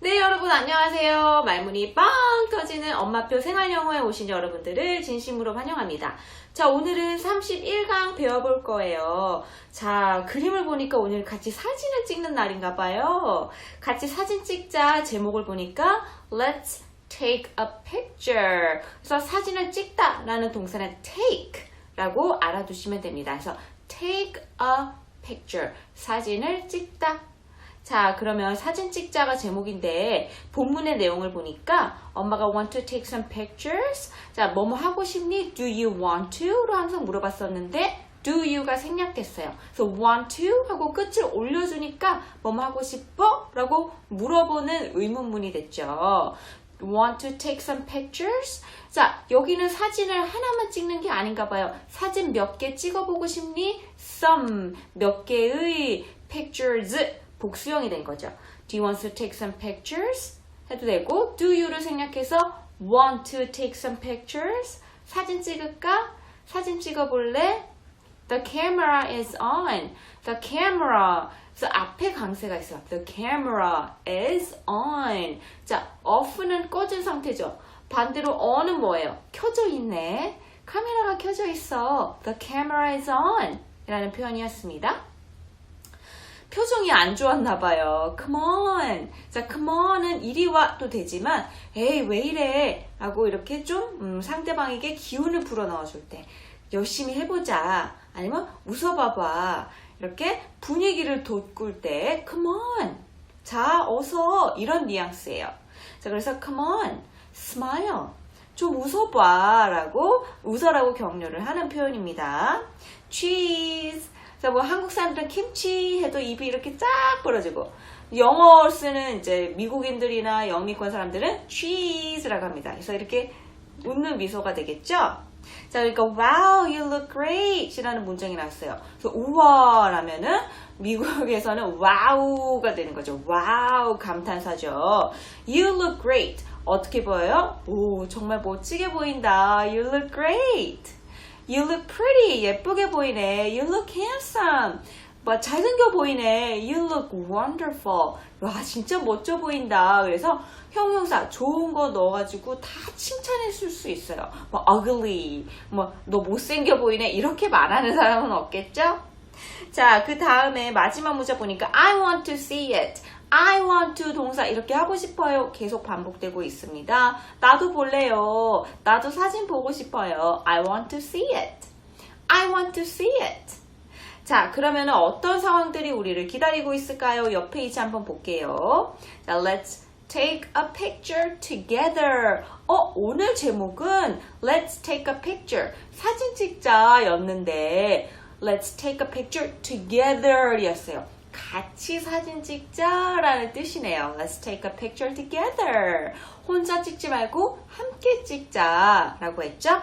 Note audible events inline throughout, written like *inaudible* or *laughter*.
네, 여러분 안녕하세요. 말문이 빵 터지는 엄마표 생활영어에 오신 여러분들을 진심으로 환영합니다. 자, 오늘은 31강 배워볼 거예요. 자, 그림을 보니까 오늘 같이 사진을 찍는 날인가 봐요. 같이 사진 찍자 제목을 보니까 Let's take a picture. 그래서 사진을 찍다 라는 동사는 take 라고 알아두시면 됩니다. 그래서 take a picture. 사진을 찍다. 자, 그러면 사진 찍자가 제목인데 본문의 내용을 보니까 엄마가 want to take some pictures. 자, 뭐뭐 하고 싶니? Do you want to? 로 항상 물어봤었는데 do you가 생략됐어요. 그래서 want to 하고 끝을 올려주니까 뭐뭐 하고 싶어? 라고 물어보는 의문문이 됐죠. Want to take some pictures? 자, 여기는 사진을 하나만 찍는 게 아닌가 봐요. 사진 몇 개 찍어보고 싶니? Some, 몇 개의 pictures. 복수형이 된 거죠. Do you want to take some pictures? 해도 되고, do you를 생략해서 want to take some pictures? 사진 찍을까? 사진 찍어볼래? The camera is on. The camera. 그래서 앞에 강세가 있어요. The camera is on. 자, off는 꺼진 상태죠. 반대로 on은 뭐예요? 켜져 있네. 카메라가 켜져 있어. The camera is on. 이라는 표현이었습니다. 표정이 안 좋았나 봐요. Come on. 자, come on은 이리 와도 되지만, 에이, 왜 이래? 하고 이렇게 좀 음, 상대방에게 기운을 불어 넣어 줄 때, 열심히 해보자. 아니면 웃어봐봐. 이렇게 분위기를 돋굴 때, come on. 자, 어서. 이런 뉘앙스예요. 자, 그래서 come on. smile. 좀 웃어봐. 라고, 웃어라고 격려를 하는 표현입니다. cheese. 자, 뭐 한국 사람들은 김치 해도 입이 이렇게 쫙 벌어지고 영어 쓰는 이제 미국인들이나 영미권 사람들은 cheese라고 합니다. 그래서 이렇게 웃는 미소가 되겠죠? 자, 그러니까 wow, you look great 이라는 문장이 나왔어요. 그래서 우와 라면은 미국에서는 wow가 되는 거죠. wow 감탄사죠. You look great. 어떻게 보여요? 오, 정말 멋지게 보인다. You look great. You look pretty. 예쁘게 보이네. You look handsome. 뭐 잘생겨 보이네. You look wonderful. 와 진짜 멋져 보인다. 그래서 형용사 좋은 거 넣어가지고 다 칭찬해줄 수 있어요. 뭐 ugly, 뭐 너 못생겨 보이네 이렇게 말하는 사람은 없겠죠? 자, 그 다음에 마지막 문자 보니까 I want to see it. I want to 동사 이렇게 하고 싶어요. 계속 반복되고 있습니다. 나도 볼래요. 나도 사진 보고 싶어요. I want to see it. I want to see it. 자, 그러면 어떤 상황들이 우리를 기다리고 있을까요? 옆 페이지 한번 볼게요. 자, let's take a picture together. 어, 오늘 제목은 let's take a picture. 사진 찍자였는데 let's take a picture together 였어요. 같이 사진 찍자 라는 뜻이네요. Let's take a picture together. 혼자 찍지 말고 함께 찍자 라고 했죠?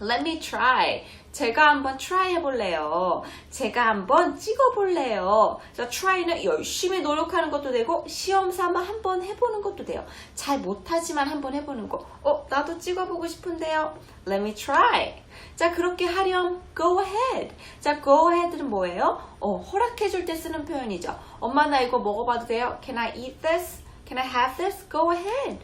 Let me try. 제가 한번 try 해볼래요. 제가 한번 찍어볼래요. 자, try는 열심히 노력하는 것도 되고 시험 삼아 한번 해보는 것도 돼요. 잘 못하지만 한번 해보는 거. 어, 나도 찍어보고 싶은데요. Let me try. 자, 그렇게 하렴. Go ahead. 자, go ahead는 뭐예요? 어, 허락해줄 때 쓰는 표현이죠. 엄마 나 이거 먹어봐도 돼요? Can I eat this? Can I have this? Go ahead.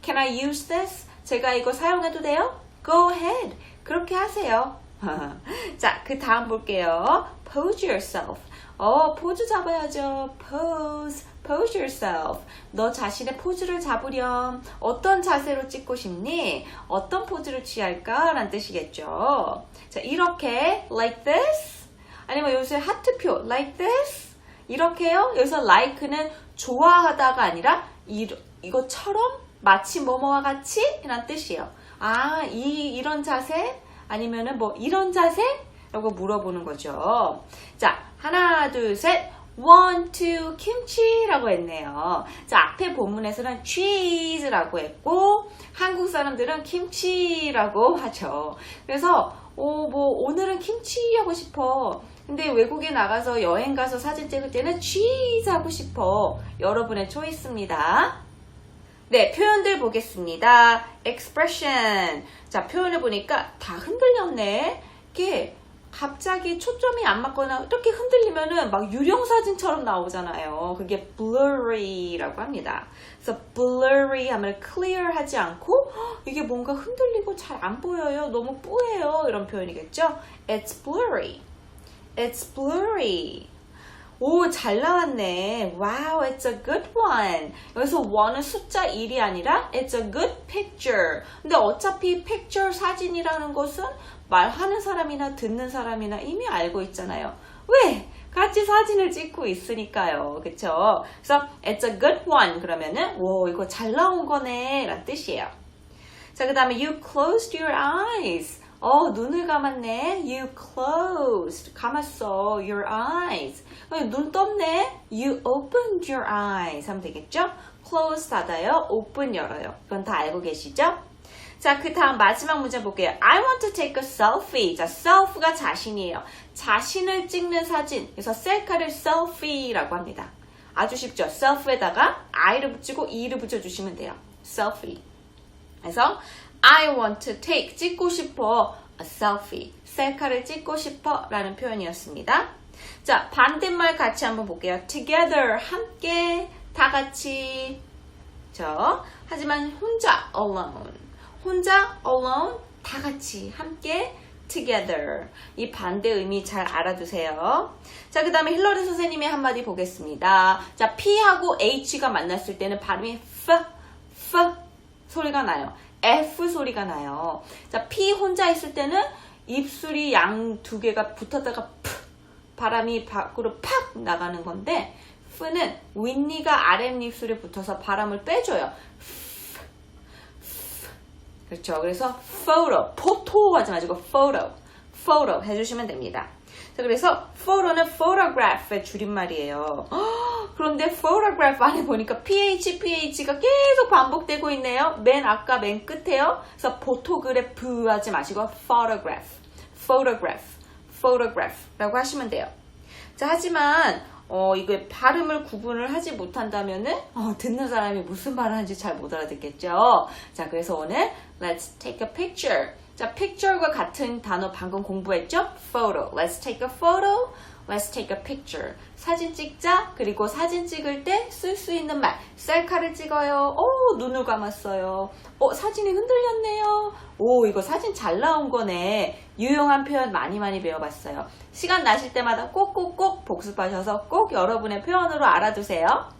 Can I use this? 제가 이거 사용해도 돼요? Go ahead. 그렇게 하세요. *laughs* 자, 그 다음 볼게요. Pose yourself. 어, 포즈 잡아야죠. Pose. Pose yourself. 너 자신의 포즈를 잡으렴. 어떤 자세로 찍고 싶니? 어떤 포즈를 취할까? 라는 뜻이겠죠. 자, 이렇게 like this. 아니면 요새 하트표 like this. 이렇게요. 여기서 like는 좋아하다가 아니라 이, 이것처럼 마치 뭐뭐와 같이 라는 뜻이에요. 아, 이, 이런 자세? 아니면은 뭐 이런 자세? 라고 물어보는 거죠. 자, 하나, 둘, 셋. one, two, 김치라고 했네요. 자, 앞에 본문에서는 cheese라고 했고, 한국 사람들은 김치라고 하죠. 그래서, 어, 뭐, 오늘은 김치 하고 싶어. 근데 외국에 나가서 여행 가서 사진 찍을 때는 cheese 하고 싶어. 여러분의 초이스입니다. 네, 표현들 보겠습니다. expression. 자, 표현을 보니까 다 흔들렸네. 이게 갑자기 초점이 안 맞거나 이렇게 흔들리면은 막 유령 사진처럼 나오잖아요. 그게 blurry라고 합니다. 그래서 blurry 하면 clear 하지 않고 "헉, 이게 뭔가 흔들리고 잘 안 보여요. 너무 뿌예요. 이런 표현이겠죠? It's blurry. It's blurry. 오, 잘 나왔네. Wow, it's a good one. 여기서 one은 숫자 1이 아니라 it's a good picture. 근데 어차피 picture 사진이라는 것은 말하는 사람이나 듣는 사람이나 이미 알고 있잖아요. 왜? 같이 사진을 찍고 있으니까요. 그쵸? 그래서 it's a good one. 그러면은, 오, 이거 잘 나온 거네. 라는 뜻이에요. 자, 그 다음에 you closed your eyes. 어, 눈을 감았네. You closed. 감았어. Your eyes. 어, 눈 떴네. You opened your eyes. 하면 되겠죠? close 닫아요. open 열어요. 이건 다 알고 계시죠? 자, 그 다음 마지막 문제 볼게요. I want to take a selfie. 자, self가 자신이에요. 자신을 찍는 사진. 그래서 셀카를 selfie라고 합니다. 아주 쉽죠? self에다가 I를 붙이고 E를 붙여주시면 돼요. selfie. 그래서 I want to take 찍고 싶어 a selfie 셀카를 찍고 싶어 라는 표현이었습니다. 자 반대말 같이 한번 볼게요. together 함께 다 같이 저 하지만 혼자 alone 혼자 alone 다 같이 함께 together 이 반대 의미 잘 알아두세요. 자, 그 다음에 힐러리 선생님의 한마디 보겠습니다. 자, P하고 H가 만났을 때는 발음이 F, F 소리가 나요. F 소리가 나요. 자, P 혼자 있을 때는 입술이 양 두 개가 붙었다가 푸, 바람이 밖으로 팍 나가는 건데, F는 윗니가 아랫입술에 붙어서 바람을 빼줘요. 그렇죠. 그래서 photo, 포토 하지 마시고 photo, photo 해주시면 됩니다. 자, 그래서 photo는 photograph의 줄임말이에요. 헉, *gasps* 그런데 photograph 안에 보니까 ph, ph가 계속 반복되고 있네요. 맨 아까 맨 끝에요. 그래서 포토그래프 하지 마시고 photograph, photograph, photograph라고 하시면 돼요. 자, 하지만 어, 이거 발음을 구분을 하지 못한다면은 어, 듣는 사람이 무슨 말을 하는지 잘 못 알아듣겠죠. 자, 그래서 오늘 let's take a picture. 자, picture과 같은 단어 방금 공부했죠? photo. Let's take a photo. Let's take a picture. 사진 찍자. 그리고 사진 찍을 때 쓸 수 있는 말. 셀카를 찍어요. 오, 눈을 감았어요. 어, 사진이 흔들렸네요. 오, 이거 사진 잘 나온 거네. 유용한 표현 많이 많이 배워봤어요. 시간 나실 때마다 꼭꼭꼭 복습하셔서 꼭 여러분의 표현으로 알아두세요.